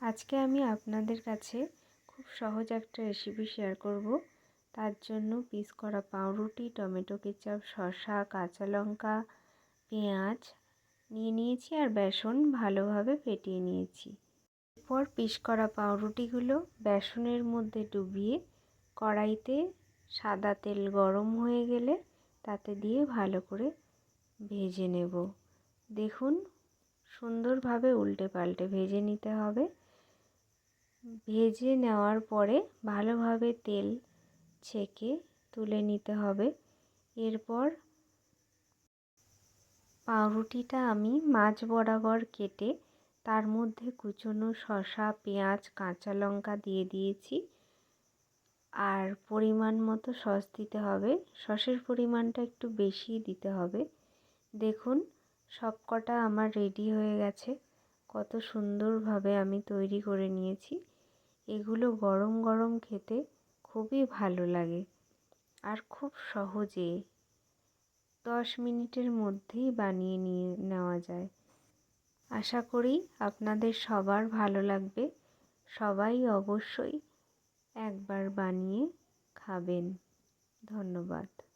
আজকে আমি আপনাদের কাছে খুব সহজ একটা রেসিপি শেয়ার করব। তার জন্য পিস করা পাউরুটি, টমেটো কেচাপ, শসা, কাঁচা লঙ্কা, পেঁয়াজ নিয়ে নিয়েছি আর বেসন ভালোভাবে ফেটিয়ে নিয়েছি। এরপর পিস করা পাউরুটিগুলো বেসনের মধ্যে ডুবিয়ে কড়াইতে সাদা তেল গরম হয়ে গেলে তাতে দিয়ে ভালো করে ভেজে নেব। দেখুন, সুন্দরভাবে উল্টে পাল্টে ভেজে নিতে হবে। ভেজে নেওয়ার পরে ভালোভাবে তেল ছেঁকে তুলে নিতে হবে। এরপর পাউরুটিটা আমি মাছ বরাবর কেটে তার মধ্যে কুচনো শসা, পেঁয়াজ, কাঁচা লঙ্কা দিয়ে দিয়েছি। আর পরিমাণ মতো সস দিতে হবে। সসের পরিমাণটা একটু বেশি দিতে হবে। দেখুন, সবকটা আমার রেডি হয়ে গেছে। কত সুন্দরভাবে আমি তৈরি করে নিয়েছি। এগুলো গরম গরম খেতে খুবই ভালো লাগে আর খুব সহজে দশ মিনিটের মধ্যেই বানিয়ে নিয়ে নেওয়া যায়। আশা করি আপনাদের সবার ভালো লাগবে। সবাই অবশ্যই একবার বানিয়ে খাবেন। ধন্যবাদ।